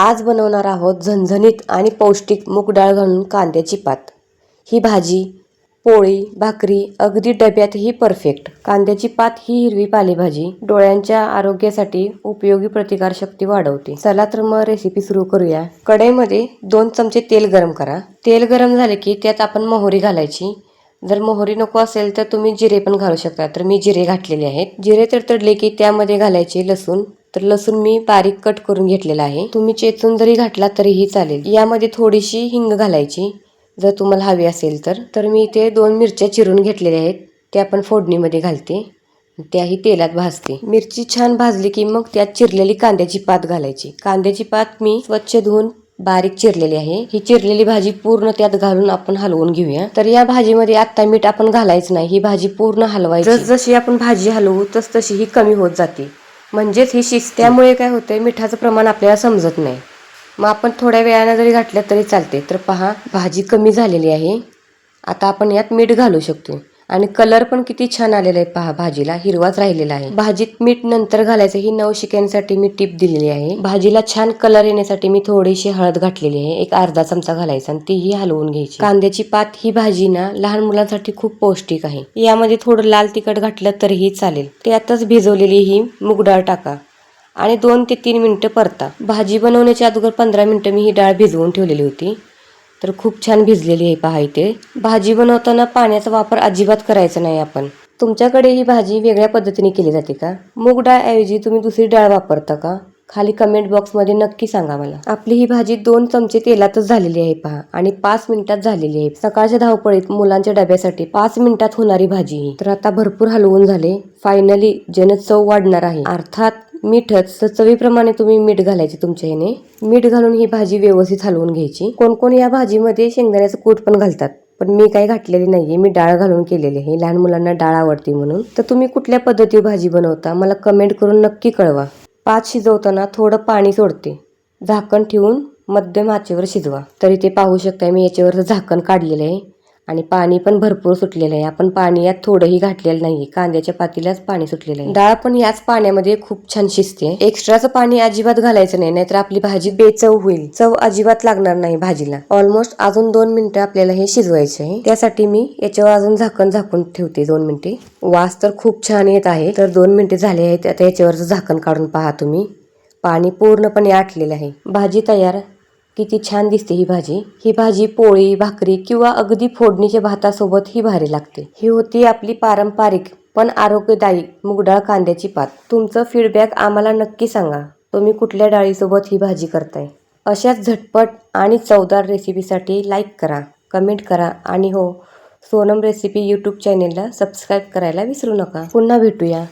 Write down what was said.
आज बनवणार आहोत झणझणीत आणि पौष्टिक मूग डाळ घालून कांद्याची पात. ही भाजी पोळी भाकरी अगदी डब्यातही परफेक्ट कांद्याची पात ही हिरवी पालेभाजी डोळ्यांच्या आरोग्यासाठी उपयोगी प्रतिकारशक्ती वाढवते. चला तर मग रेसिपी सुरू करूया. कढईमध्ये दोन चमचे तेल गरम करा. तेल गरम झाले की त्यात आपण मोहरी घालायची. जर मोहरी नको असेल तर तुम्ही जिरे पण घालू शकता. तर मी जिरे घातलेले आहेत. जिरे तडतडले की त्यामध्ये घालायचे लसूण तर लसूण मी बारीक कट करून घेतलेला आहे. तुम्ही चेचून जरी घातला तरीही चालेल. यामध्ये थोडीशी हिंग घालायची. जर तुम्हाला हवी असेल तर. तर मी इथे दोन मिरच्या चिरून घेतलेल्या आहेत. त्या पण फोडणीमध्ये घालते. त्याही तेलात भाजते. मिरची छान भाजली की मग त्यात चिरलेली कांद्याची पात घालायची. कांद्याची पात मी स्वच्छ धुवून बारीक चिरलेली आहे. ही चिरलेली भाजी पूर्ण त्यात घालून आपण हलवून घेऊया. तर या भाजीमध्ये आत्ता मीठ आपण घालायचं नाही. ही भाजी पूर्ण हलवायची. जस जशी आपण भाजी हलवू तस तशी ही कमी होत जाते. म्हणजेच ही शिस्त्यामुळे काय काय होतंय मिठाचं प्रमाण आपल्याला समजत नाही. मग आपण थोड्या वेळानं जरी घातलं तरी चालते तर पहा भाजी कमी झालेली आहे. आता आपण यात मीठ घालू शकतो आणि कलर पण किती छान आलेला आहे पहा भाजीला. हिरवाच राहिलेला आहे. भाजीत मीठ नंतर घालायचं ही नवशिक्यांसाठी मी टीप दिलेली आहे. भाजीला छान कलर येण्यासाठी मी थोडीशी हळद घातलेली आहे. एक अर्धा चमचा घालायचा आणि तीही हलवून घ्यायची. कांद्याची पात ही भाजी ना लहान मुलांसाठी खूप पौष्टिक आहे. यामध्ये थोडं लाल तिखट घातलं तरीही चालेल. त्यातच भिजवलेली ही मूग डाळ टाका आणि दोन ते तीन मिनिटं परता. भाजी बनवण्याच्या अगोदर पंधरा मिनिटं मी ही डाळ भिजवून ठेवलेली होती. तर खूप छान भिजलेली आहे पहा इथे. भाजी बनवताना पाण्याचा वापर अजिबात करायचा नाही आपण. तुमच्याकडे ही भाजी वेगळ्या पद्धतीने केली जाते का? मूग डाळ ऐवजी तुम्ही दुसरी डाळ वापरता का? खाली कमेंट बॉक्समध्ये नक्की सांगा मला. आपली ही भाजी दोन चमचे तेलातच झालेली आहे पहा आणि पाच मिनिटात झालेली आहे. सकाळच्या धावपळीत मुलांच्या डब्यासाठी पाच मिनिटात होणारी भाजी ही. तर आता भरपूर हलवून झाले. फायनली जन चव वाढणार आहे. अर्थात मीठच. तर चवीप्रमाणे तुम्ही मीठ घालायचे तुमच्या ह्याने. मीठ घालून ही भाजी व्यवस्थित हलवून घ्यायची. कोण कोण या भाजीमध्ये शेंगदाण्याचं कूट पण घालतात. पण मी काही घातलेली नाहीये. मी डाळ घालून केलेली आहे लहान मुलांना डाळ आवडते म्हणून. तर तुम्ही कुठल्या पद्धतीवर भाजी बनवता? मला कमेंट करून नक्की कळवा. पाच शिजवताना थोडं पाणी सोडते. झाकण ठेवून मध्यम आचेवर शिजवा. तरी ते पाहू शकता मी याच्यावर झाकण काढलेलं आहे. आणि पाणी पण भरपूर सुटलेलं आहे. आपण पाणी यात थोडंही घातलेलं नाही कांद्याच्या पातीलाच पाणी सुटलेलं आहे. डाळ पण याच पाण्यामध्ये खूप छान शिजते. एक्स्ट्राचं पाणी अजिबात घालायचं नाही नाहीतर आपली भाजी बेचव होईल. चव अजिबात लागणार नाही भाजीला. ऑलमोस्ट अजून दोन मिनिटं आपल्याला हे शिजवायचे आहे त्यासाठी मी याच्यावर अजून झाकण झाकून ठेवते दोन मिनिटे. वास तर खूप छान येत आहे. तर दोन मिनिटे झाले आहेत. आता याच्यावरचं झाकण काढून पहा तुम्ही. पाणी पूर्णपणे आटलेलं आहे. भाजी तयार किती छान दिसते ही भाजी. ही भाजी पोळी भाकरी किंवा अगदी फोडणीच्या भातासोबत ही भारी लागते. ही होती आपली पारंपरिक पण आरोग्यदायी मुगडाळ कांद्याची पात. तुमचं फीडबॅक आम्हाला नक्की सांगा. तुम्ही कुठल्या डाळीसोबत ही भाजी करताय? अशाच झटपट आणि चवदार रेसिपीसाठी लाईक करा कमेंट करा आणि हो सोनम रेसिपी यूट्यूब चॅनेलला सबस्क्राईब करायला विसरू नका. पुन्हा भेटूया.